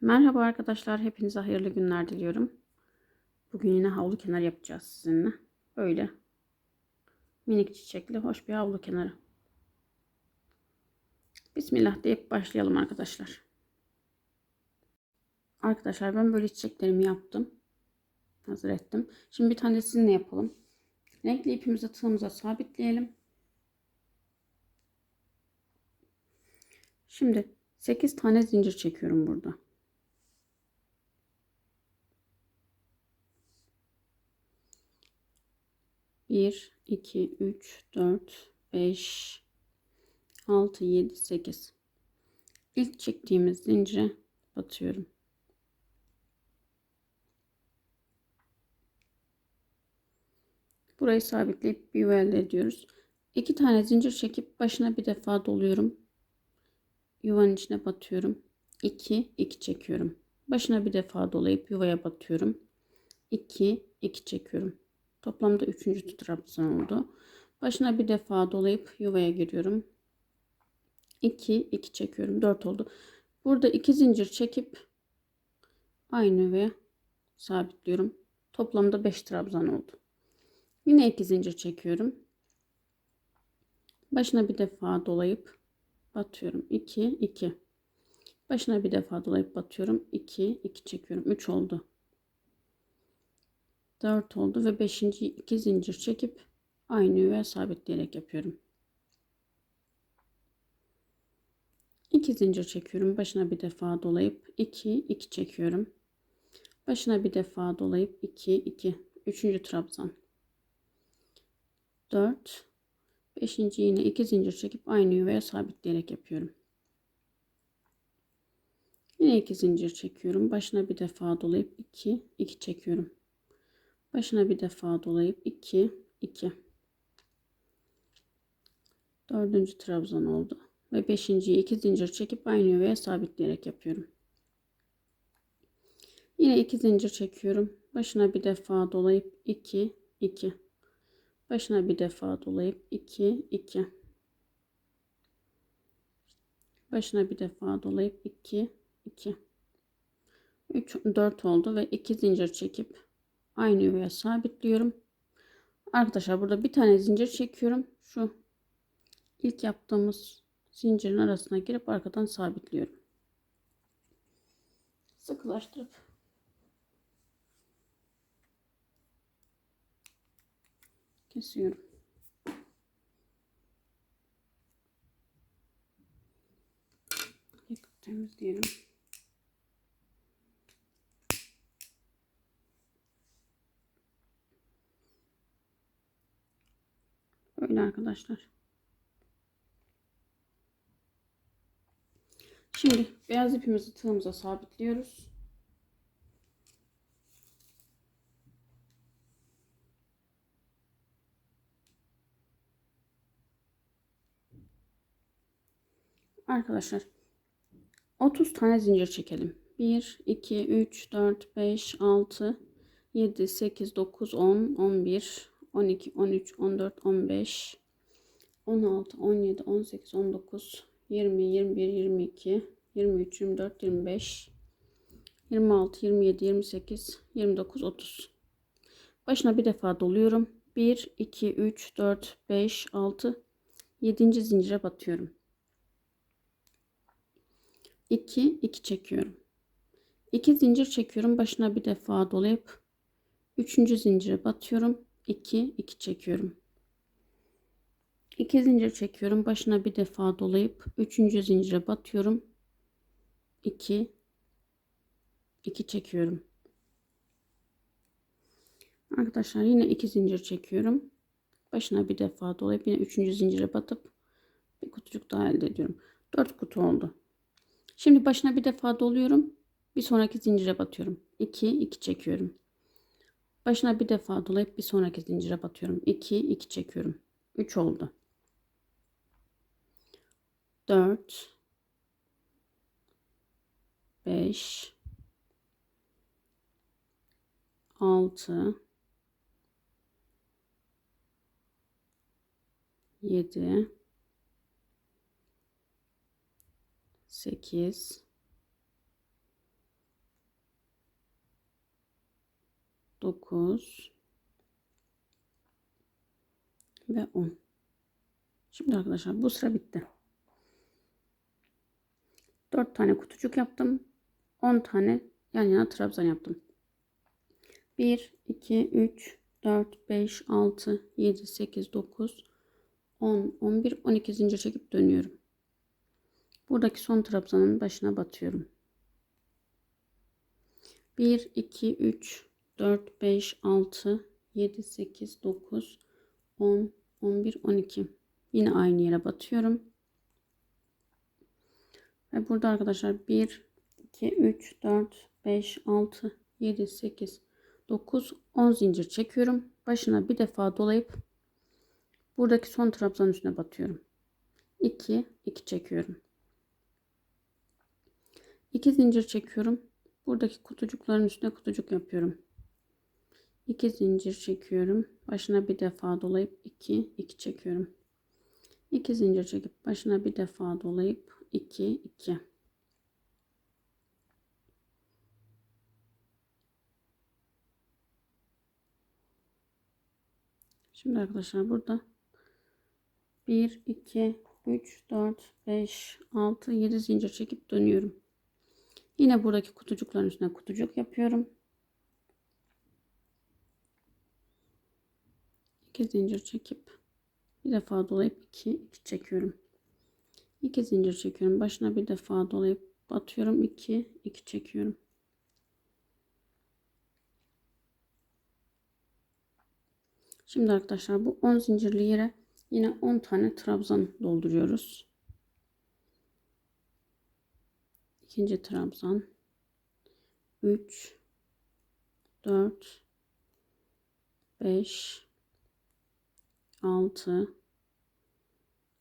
Merhaba arkadaşlar, hepinize hayırlı günler diliyorum. Bugün yine havlu kenarı yapacağız sizinle. Böyle minik çiçekli hoş bir havlu kenarı. Bismillah deyip başlayalım arkadaşlar. Arkadaşlar ben böyle çiçeklerimi yaptım. Hazır ettim. Şimdi bir tane sizinle yapalım. Renkli ipimizi tığımıza sabitleyelim. Şimdi 8 tane zincir çekiyorum burada. Bir, iki, üç, dört, beş, altı, yedi, sekiz. İlk çektiğimiz zincire batıyorum. Burayı sabitleyip bir yuva elde ediyoruz. İki tane zincir çekip başına bir defa doluyorum. Yuvanın içine batıyorum. 2 2 çekiyorum. Başına bir defa dolayıp yuvaya batıyorum. 2 2 çekiyorum. Toplamda 3. trabzan oldu. Başına bir defa dolayıp yuvaya giriyorum. 2 2 çekiyorum. 4 oldu. Burada 2 zincir çekip aynı yuvaya sabitliyorum. Toplamda 5 trabzan oldu. Yine 2 zincir çekiyorum. Başına bir defa dolayıp batıyorum. 2 2 başına bir defa dolayıp batıyorum. 2 2 çekiyorum. 3 oldu. 4 oldu ve 5. 2 zincir çekip aynı yuvaya sabitleyerek yapıyorum. 2 zincir çekiyorum. Başına bir defa dolayıp 2 2 çekiyorum. Başına bir defa dolayıp 2 2 3. trabzan. 4 5. yine 2 zincir çekip aynı yuvaya sabitleyerek yapıyorum. Yine 2 zincir çekiyorum. Başına bir defa dolayıp 2 2 çekiyorum. Başına bir defa dolayıp 2 2 dördüncü trabzan oldu. Ve beşinciyi iki zincir çekip aynı yuvaya sabitleyerek yapıyorum. Yine iki zincir çekiyorum. Başına bir defa dolayıp 2 2 başına bir defa dolayıp 2 2 başına bir defa dolayıp 2 2 3 4 oldu ve 2 zincir çekip aynı yuvaya sabitliyorum. Arkadaşlar burada bir tane zincir çekiyorum. Şu ilk yaptığımız zincirin arasına girip arkadan sabitliyorum. Sıkılaştırıp kesiyorum. Yıkıp temizleyelim. Böyle arkadaşlar. Şimdi beyaz ipimizi tığımıza sabitliyoruz. Arkadaşlar 30 tane zincir çekelim. 1 2 3 4 5 6 7 8 9 10 11 12 13 14 15 16 17 18 19 20 21 22 23 24 25 26 27 28 29 30 başına bir defa doluyorum 1 2 3 4 5 6 7. zincire batıyorum 2 2 çekiyorum 2 zincir çekiyorum başına bir defa dolayıp 3. zincire batıyorum 2 2 çekiyorum. 2 zincir çekiyorum. Başına bir defa dolayıp 3. zincire batıyorum. 2 2 çekiyorum. Arkadaşlar yine 2 zincir çekiyorum. Başına bir defa dolayıp yine 3. zincire batıp bir kutucuk daha elde ediyorum. 4 kutu oldu. Şimdi başına bir defa doluyorum. Bir sonraki zincire batıyorum. 2 2 çekiyorum başına bir defa dolayıp bir sonraki zincire batıyorum. 2 2 çekiyorum. 3 oldu. 4 5 6 7 8 9 ve 10. Şimdi arkadaşlar bu sıra bitti. 4 tane kutucuk yaptım. 10 tane yan yana trabzan yaptım. 1 2 3 4 5 6 7 8 9 10 11 12 zincir çekip dönüyorum. Buradaki son trabzanın başına batıyorum. 1 2 3 4 5 6 7 8 9 10 11 12 yine aynı yere batıyorum. Ve burada arkadaşlar 1 2 3 4 5 6 7 8 9 10 zincir çekiyorum. Başına bir defa dolayıp buradaki son trabzan üstüne batıyorum. 2 2 çekiyorum. 2 zincir çekiyorum. Buradaki kutucukların üstüne kutucuk yapıyorum 2 zincir çekiyorum. Başına bir defa dolayıp 2 2 çekiyorum. 2 zincir çekip başına bir defa dolayıp 2 2 Şimdi arkadaşlar burada 1 2 3 4 5 6 7 zincir çekip dönüyorum. Yine buradaki kutucukların üstüne kutucuk yapıyorum. 2 zincir çekip bir defa dolayıp 2 2 çekiyorum. 2 zincir çekiyorum. Başına bir defa dolayıp batıyorum. 2 2 çekiyorum. Şimdi arkadaşlar bu 10 zincirli yere yine 10 tane trabzan dolduruyoruz. İkinci trabzan 3 4 5 6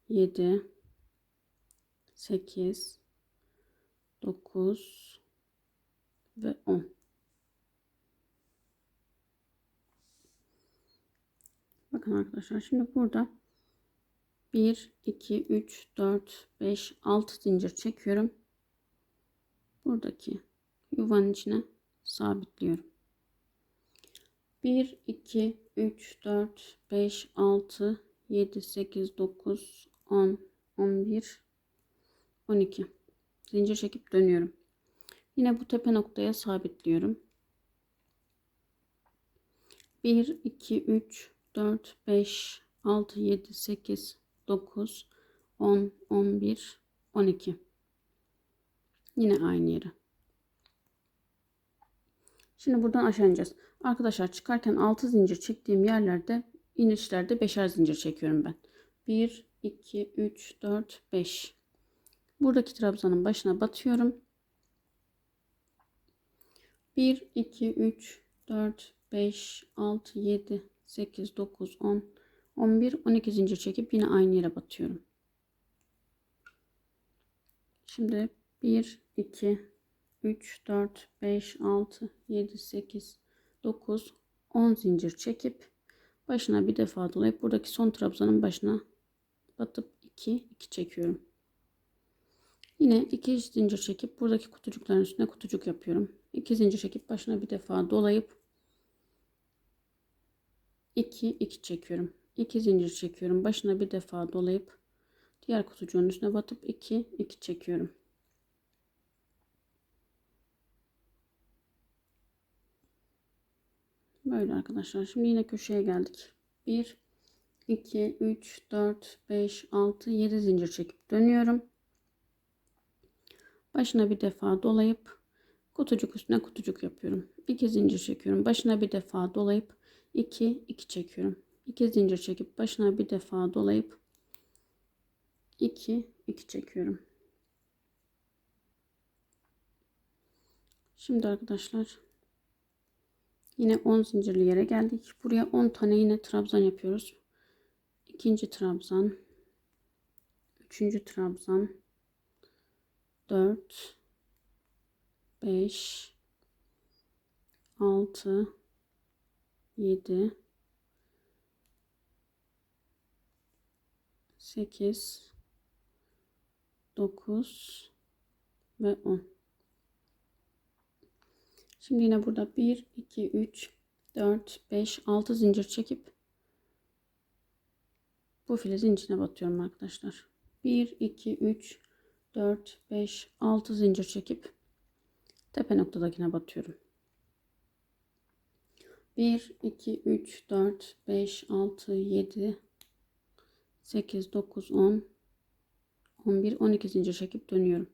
7 8 9 ve 10 bakın arkadaşlar şimdi burada 1 2 3 4 5 6 zincir çekiyorum. Buradaki yuvanın içine sabitliyorum. 1 2 3 4 5 6 7 8 9 10 11 12 zincir çekip dönüyorum. Yine bu tepe noktaya sabitliyorum. 1 2 3 4 5 6 7 8 9 10 11 12 yine aynı yere Şimdi buradan aşağı ineceğiz. Arkadaşlar çıkarken 6 zincir çektiğim yerlerde inişlerde 5'er zincir çekiyorum ben. 1, 2, 3, 4, 5. Buradaki trabzanın başına batıyorum. 1, 2, 3, 4, 5, 6, 7, 8, 9, 10, 11, 12 zincir çekip yine aynı yere batıyorum. Şimdi 1, 2, 3, 4, 5, 6, 7, 8, 9, 10 zincir çekip başına bir defa dolayıp buradaki son trabzanın başına batıp 2, 2 çekiyorum. Yine 2 zincir çekip buradaki kutucukların üstüne kutucuk yapıyorum. 2 zincir çekip başına bir defa dolayıp 2, 2 çekiyorum. 2 zincir çekiyorum. Başına bir defa dolayıp diğer kutucuğun üstüne batıp 2, 2 çekiyorum. Böyle arkadaşlar. Şimdi yine köşeye geldik. 1, 2, 3, 4, 5, 6, 7 zincir çekip dönüyorum. Başına bir defa dolayıp kutucuk üstüne kutucuk yapıyorum. 2 zincir çekiyorum. Başına bir defa dolayıp 2, 2 çekiyorum. 2 zincir çekip başına bir defa dolayıp 2, 2 çekiyorum. Şimdi arkadaşlar Yine 10 zincirli yere geldik. Buraya 10 tane yine trabzan yapıyoruz. İkinci trabzan. Üçüncü trabzan. 4 5 6 7 8 9 ve 10 Şimdi yine burada 1, 2, 3, 4, 5, 6 zincir çekip bu file zincirine batıyorum arkadaşlar. 1, 2, 3, 4, 5, 6 zincir çekip tepe noktadakine batıyorum. 1, 2, 3, 4, 5, 6, 7, 8, 9, 10, 11, 12 zincir çekip dönüyorum.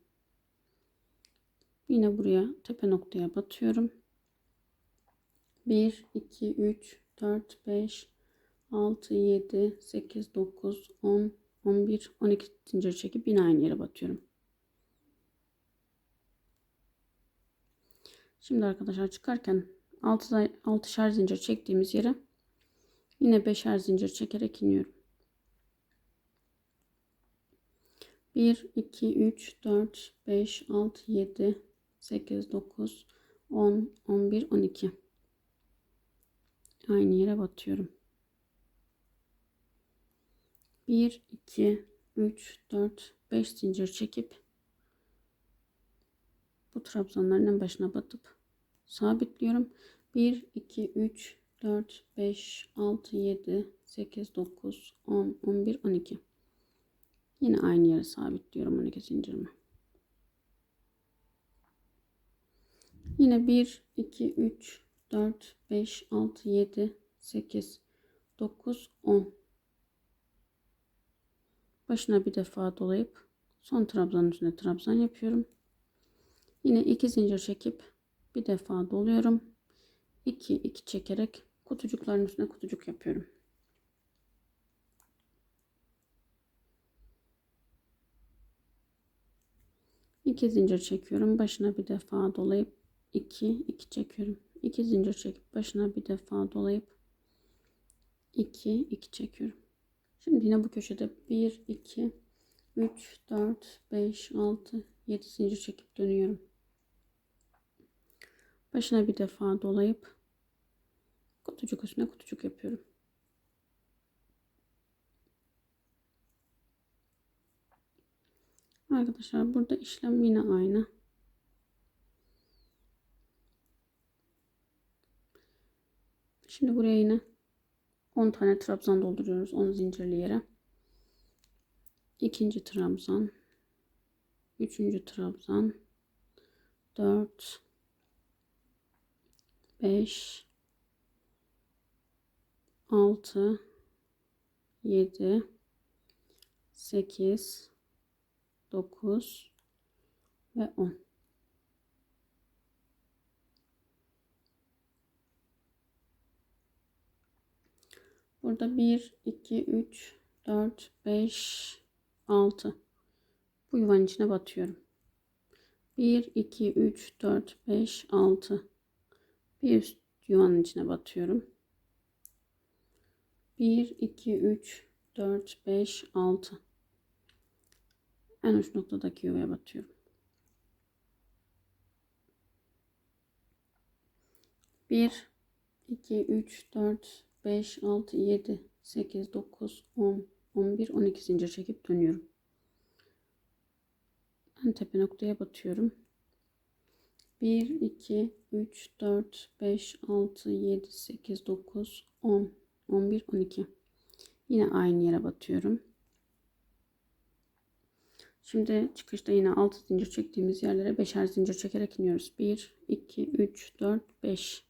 Yine buraya tepe noktaya batıyorum. 1, 2, 3, 4, 5, 6, 7, 8, 9, 10, 11, 12 zincir çekip yine aynı yere batıyorum. Şimdi arkadaşlar çıkarken 6 6'şer zincir çektiğimiz yere yine 5'er zincir çekerek iniyorum. 1 2 3 4 5 6 7 8 9 10 11 12 aynı yere batıyorum. 1 2 3 4 5 zincir çekip bu trabzanların en başına batıp sabitliyorum. 1 2 3 4 5 6 7 8 9 10 11 12 yine aynı yere sabitliyorum 12 zincirimi. Yine 1 2 3 4 5 6 7 8 9 10 başına bir defa dolayıp son trabzanın üstüne trabzan yapıyorum. Yine iki zincir çekip bir defa doluyorum. 2 2 çekerek kutucukların üstüne kutucuk yapıyorum. İki zincir çekiyorum. Başına bir defa dolayıp 2 2 çekiyorum. 2 zincir çekip başına bir defa dolayıp 2 2 çekiyorum. Şimdi yine bu köşede 1 2 3 4 5 6 7 zincir çekip dönüyorum. Başına bir defa dolayıp kutucuk üstüne kutucuk yapıyorum. Arkadaşlar burada işlem yine aynı. Şimdi buraya yine 10 tane trabzan dolduruyoruz 10 zincirli yere. İkinci trabzan, üçüncü trabzan, 4 5 6 7 8 9 ve 10 Burada 1 2 3 4 5 6 bu yuvanın içine batıyorum. 1 2 3 4 5 6 bir üst yuvanın içine batıyorum. 1 2 3 4 5 6 en uç noktadaki yuvaya batıyorum. 1 2 3 4 5 6 7 8 9 10 11 12 zincir çekip dönüyorum. En tepe noktaya batıyorum. 1 2 3 4 5 6 7 8 9 10 11 12 yine aynı yere batıyorum şimdi çıkışta yine 6 zincir çektiğimiz yerlere 5'er zincir çekerek iniyoruz 1 2 3 4 5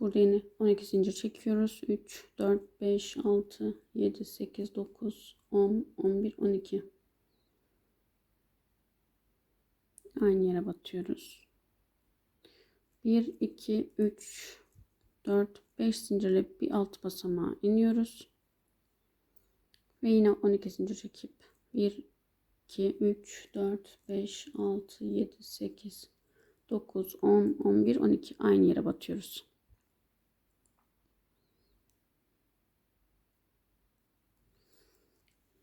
burada yine 12 zincir çekiyoruz 3 4 5 6 7 8 9 10 11 12 aynı yere batıyoruz. 1 2 3 4 5 zincirle bir alt basamağa iniyoruz. Ve yine 12 zincir çekip 1 2 3 4 5 6 7 8 9 10 11 12 aynı yere batıyoruz.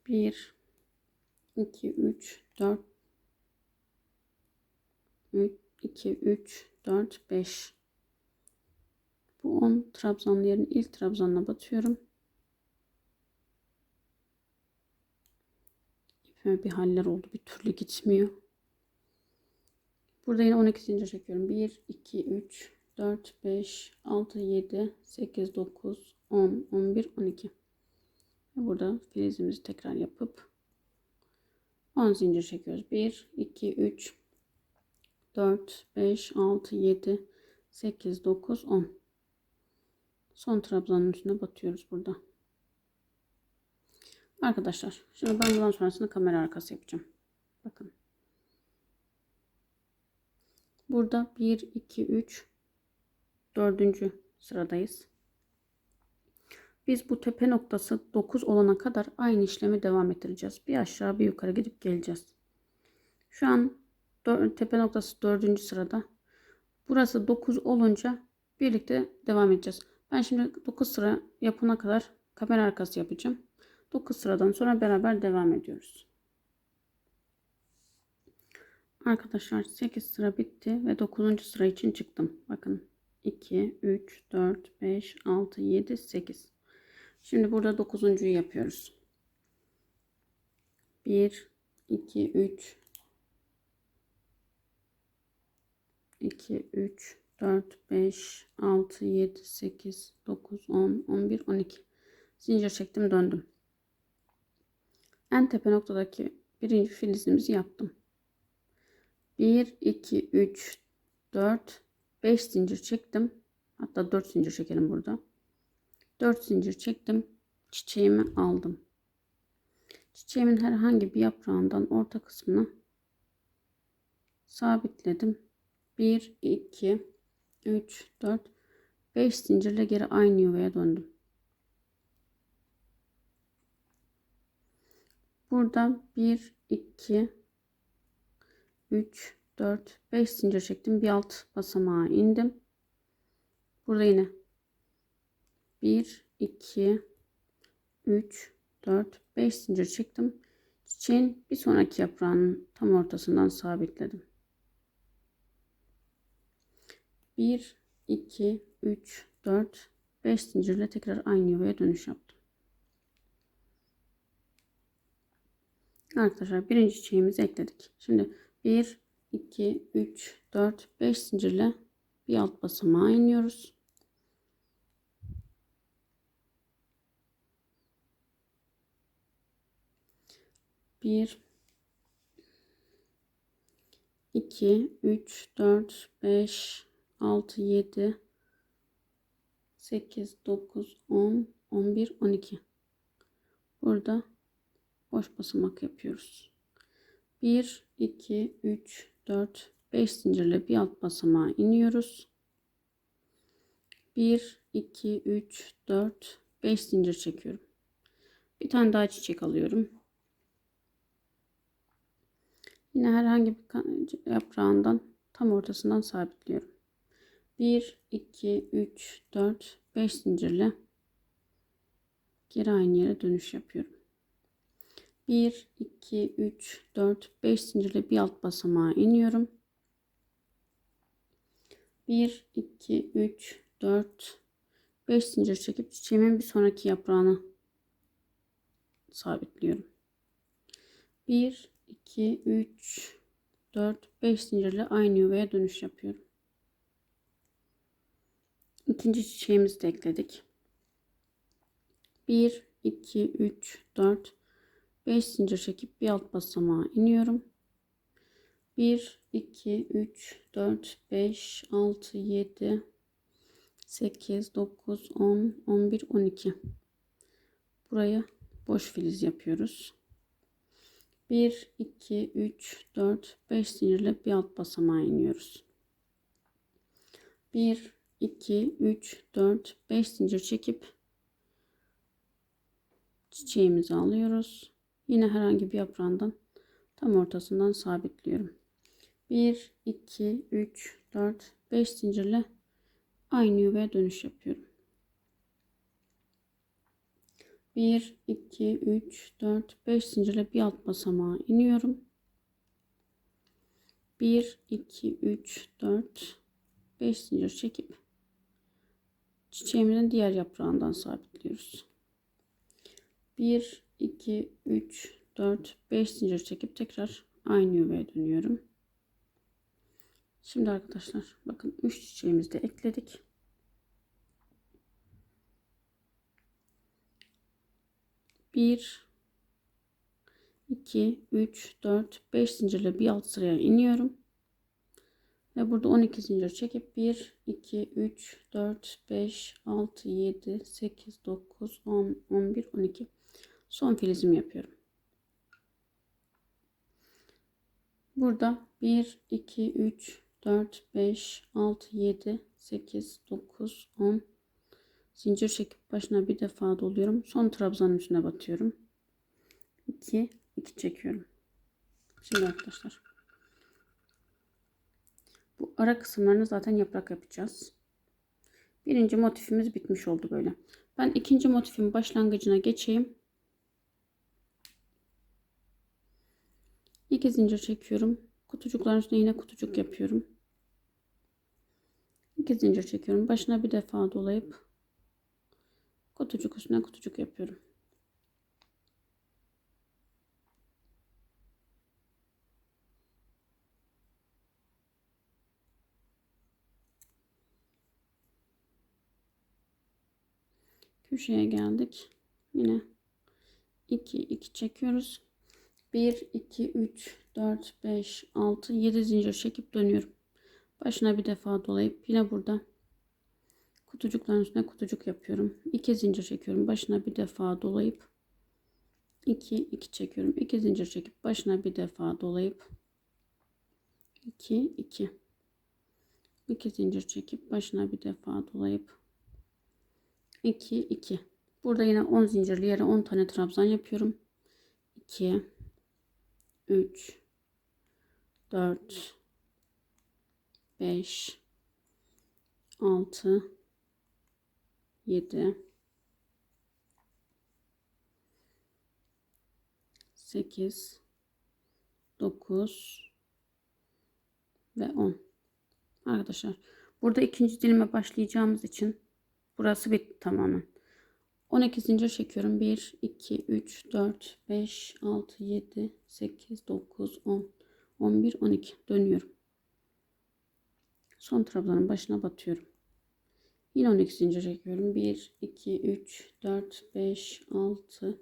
Bir, iki, üç, dört, 2 3 4 5 bu 10 trabzanlı yerin ilk trabzanına batıyorum İpime bir haller oldu bir türlü gitmiyor Burada yine 12 zincir çekiyorum. 1, 2, 3, 4, 5, 6, 7, 8, 9, 10, 11, 12. Burada filizimizi tekrar yapıp 10 zincir çekiyoruz. 1, 2, 3, 4, 5, 6, 7, 8, 9, 10. Son trabzanın üstüne batıyoruz burada. Arkadaşlar şimdi ben bundan sonrasında kamera arkası yapacağım. Bakın. Burada 1, 2, 3, 4. sıradayız. Biz bu tepe noktası 9 olana kadar aynı işlemi devam ettireceğiz. Bir aşağı bir yukarı gidip geleceğiz. Şu an tepe noktası 4. sırada. Burası 9 olunca birlikte devam edeceğiz. Ben şimdi 9 sıra yapana kadar kamera arkası yapacağım. 9 sıradan sonra beraber devam ediyoruz. Arkadaşlar 8 sıra bitti ve 9. sıra için çıktım. Bakın 2, 3, 4, 5, 6, 7, 8. Şimdi burada 9.'yu yapıyoruz. 1, 2, 3, 2, 3, 4, 5, 6, 7, 8, 9, 10, 11, 12. Zincir çektim döndüm. En tepe noktadaki birinci filizimizi yaptım. 1, 2, 3, 4, 5 zincir çektim. Hatta 4 zincir çekelim burada. 4 zincir çektim. Çiçeğimi aldım. Çiçeğimin herhangi bir yaprağından orta kısmını sabitledim. 1, 2, 3, 4, 5 zincirle geri aynı yuvaya döndüm. Burada 1, 2, 3, 4, 5 zincir çektim. Bir alt basamağa indim. Burada yine 1, 2, 3, 4, 5 zincir çektim. Çiçeğin bir sonraki yaprağının tam ortasından sabitledim. 1, 2, 3, 4, 5 zincirle tekrar aynı yuvaya dönüş yaptım. Arkadaşlar birinci çiçeğimizi ekledik. Şimdi 1, 2, 3, 4, 5 zincirle bir alt basamağa iniyoruz. Bir, iki, üç, dört, beş, altı, yedi, sekiz, dokuz, on, on bir, on iki. Burada boş basamak yapıyoruz. 1 2 3 4 5 zincirle bir alt basamağa iniyoruz. 1 2 3 4 5 zincir çekiyorum. Bir tane daha çiçek alıyorum. Yine herhangi bir yaprağından tam ortasından sabitliyorum. 1 2 3 4 5 zincirle geri aynı yere dönüş yapıyorum. 1 2 3 4 5 zincirle bir alt basamağa iniyorum. 1 2 3 4 5 zincir çekip çiçeğimin bir sonraki yaprağını sabitliyorum. 1 2 3 4 5 zincirle aynı yuvaya dönüş yapıyorum. İkinci çiçeğimizi de ekledik. 1 2 3 4 5 zincir çekip bir alt basamağa iniyorum. 1 2 3 4 5 6 7 8 9 10 11 12 buraya boş filiz yapıyoruz 1 2 3 4 5 zincirle bir alt basamağa iniyoruz 1 2 3 4 5 zincir çekip çiçeğimizi alıyoruz Yine herhangi bir yaprağından tam ortasından sabitliyorum. 1, 2, 3, 4, 5 zincirle aynı yuvaya dönüş yapıyorum. 1, 2, 3, 4, 5 zincirle bir alt basamağa iniyorum. 1, 2, 3, 4, 5 zincir çekip çiçeğimizin diğer yaprağından sabitliyoruz. 1, 2, 3, 4, 5 zincir çekip tekrar aynı yuvaya dönüyorum. Şimdi arkadaşlar bakın 3 çiçeğimizi de ekledik. Bir, iki, üç, dört, beş zincirle bir alt sıraya iniyorum. Ve burada 12 zincir çekip 1, 2, 3, 4, 5, 6, 7, 8, 9, 10, 11, 12. Son filizimi yapıyorum. Burada 1, 2, 3, 4, 5, 6, 7, 8, 9, 10 zincir çekip başına bir defa doluyorum. Son trabzanın üstüne batıyorum. 2, 2 çekiyorum. Şimdi arkadaşlar bu ara kısımlarını zaten yaprak yapacağız. Birinci motifimiz bitmiş oldu böyle. Ben ikinci motifin başlangıcına geçeyim. İki zincir çekiyorum. Kutucukların üstüne yine kutucuk yapıyorum. İki zincir çekiyorum. Başına bir defa dolayıp kutucuk üstüne kutucuk yapıyorum. köşeye geldik. Yine 2 2 çekiyoruz. 1 2 3 4 5 6 7 zincir çekip dönüyorum. Başına bir defa dolayıp yine burada kutucukların üstüne kutucuk yapıyorum. 2 zincir çekiyorum. Başına bir defa dolayıp 2 2 çekiyorum. 2 zincir çekip başına bir defa dolayıp 2 2 2 zincir çekip başına bir defa dolayıp 2 2 burada yine 10 zincirli yere 10 tane trabzan yapıyorum 2 3 4 5 6 7 8 9 ve 10 arkadaşlar burada ikinci dilime başlayacağımız için Burası bitti tamamen. 12 zincir çekiyorum. 1, 2, 3, 4, 5, 6, 7, 8, 9, 10, 11, 12. Dönüyorum. Son trabzanın başına batıyorum. Yine 12 zincir çekiyorum. 1, 2, 3, 4, 5, 6,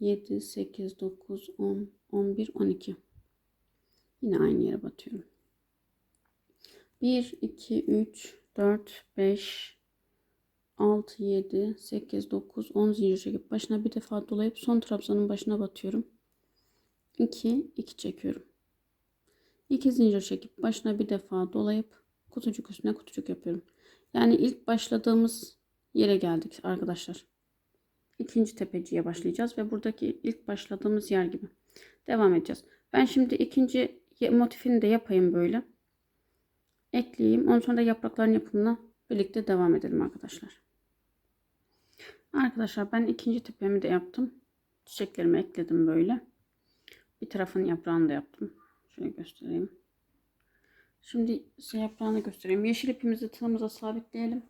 7, 8, 9, 10, 11, 12. Yine aynı yere batıyorum. 1, 2, 3, 4, 5, 6, 7, 8, 9, 10 zincir çekip başına bir defa dolayıp son trabzanın başına batıyorum. 2, 2 çekiyorum. 2 zincir çekip başına bir defa dolayıp kutucuk üstüne kutucuk yapıyorum. Yani ilk başladığımız yere geldik arkadaşlar. İkinci tepeciye başlayacağız ve buradaki ilk başladığımız yer gibi devam edeceğiz. Ben şimdi ikinci motifini de yapayım böyle. Ekleyeyim. Ondan sonra da yaprakların yapımına birlikte devam edelim arkadaşlar. Arkadaşlar ben ikinci tepemi de yaptım. Çiçeklerimi ekledim böyle. Bir tarafın yaprağını da yaptım. Şöyle göstereyim. Şimdi size yaprağını göstereyim. Yeşil ipimizi tığımıza sabitleyelim.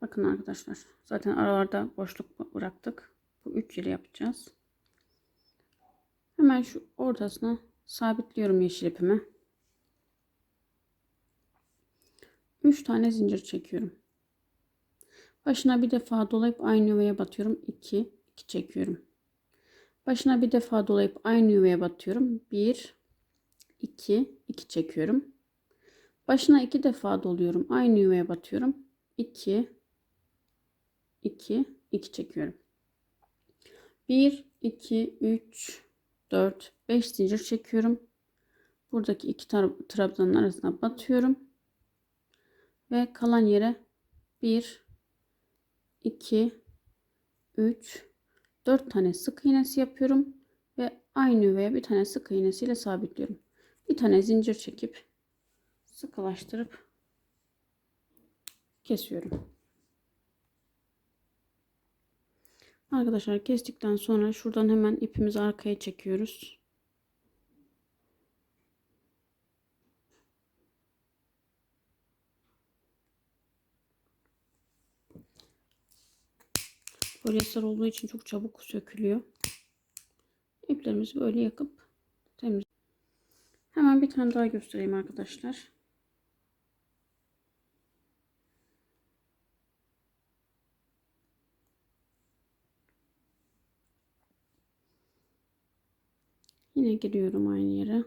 Bakın arkadaşlar. Zaten aralarda boşluk bıraktık. Bu üç yeri yapacağız. Hemen şu ortasına sabitliyorum yeşil ipimi. 3 tane zincir çekiyorum. Başına bir defa dolayıp aynı yuvaya batıyorum. 2 2 çekiyorum. Başına bir defa dolayıp aynı yuvaya batıyorum. 1 2 2 çekiyorum. Başına iki defa doluyorum. Aynı yuvaya batıyorum. 2 2 2 çekiyorum. 1 2 3 4 5 zincir çekiyorum. Buradaki iki trabzanın arasına batıyorum. Ve kalan yere 1 2 3 4 tane sık iğnesi yapıyorum ve aynı yuvaya bir tane sık iğnesiyle sabitliyorum. Bir tane zincir çekip sıkılaştırıp kesiyorum. Arkadaşlar kestikten sonra şuradan hemen ipimizi arkaya çekiyoruz. Polyester olduğu için çok çabuk sökülüyor. İplerimizi böyle yakıp temiz. Hemen bir tane daha göstereyim arkadaşlar. Yine giriyorum aynı yere.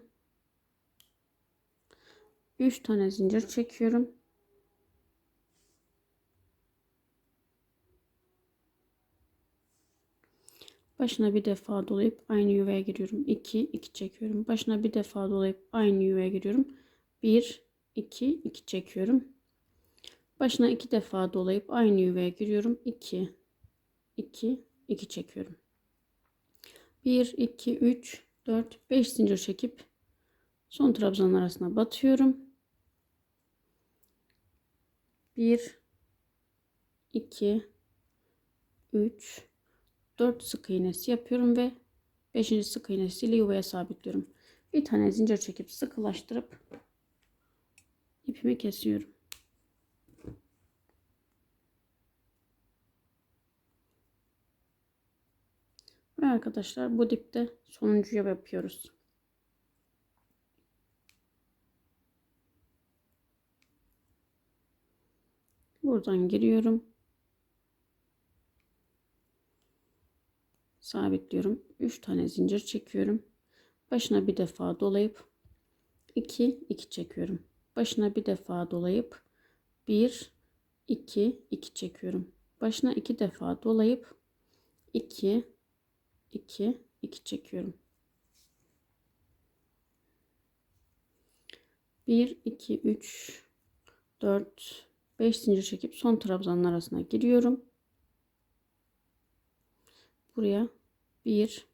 3 tane zincir çekiyorum. Başına bir defa dolayıp aynı yuvaya giriyorum. 2 2 çekiyorum. Başına bir defa dolayıp aynı yuvaya giriyorum. 1 2 2 çekiyorum. Başına iki defa dolayıp aynı yuvaya giriyorum. 2 2 2 çekiyorum. 1 2 3 4 5 zincir çekip son trabzanın arasına batıyorum. 1 2 3 4 sık iğnesi yapıyorum ve 5. sık iğnesiyle yuvaya sabitliyorum. Bir tane zincir çekip sıkılaştırıp ipimi kesiyorum. Ve arkadaşlar bu dipte sonuncuya yapıyoruz. Buradan giriyorum. Sabitliyorum. 3 tane zincir çekiyorum. Başına bir defa dolayıp 2 2 çekiyorum. Başına bir defa dolayıp 1 2 2 çekiyorum. Başına 2 defa dolayıp 2 2 2 çekiyorum. 1 2 3 4 5 zincir çekip son trabzanın arasına giriyorum. Buraya 1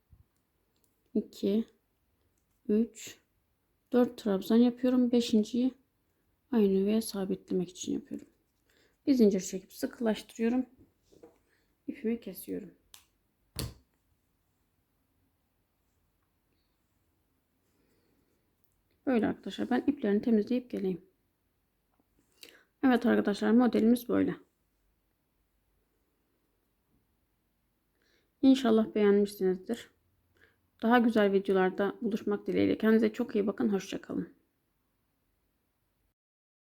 2 3 4 trabzan yapıyorum. 5.yi aynı yuvaya sabitlemek için yapıyorum. Bir zincir çekip sıkılaştırıyorum. İpimi kesiyorum. Böyle arkadaşlar ben iplerini temizleyip geleyim. Evet arkadaşlar modelimiz böyle. İnşallah beğenmişsinizdir. Daha güzel videolarda buluşmak dileğiyle. Kendinize çok iyi bakın. Hoşçakalın.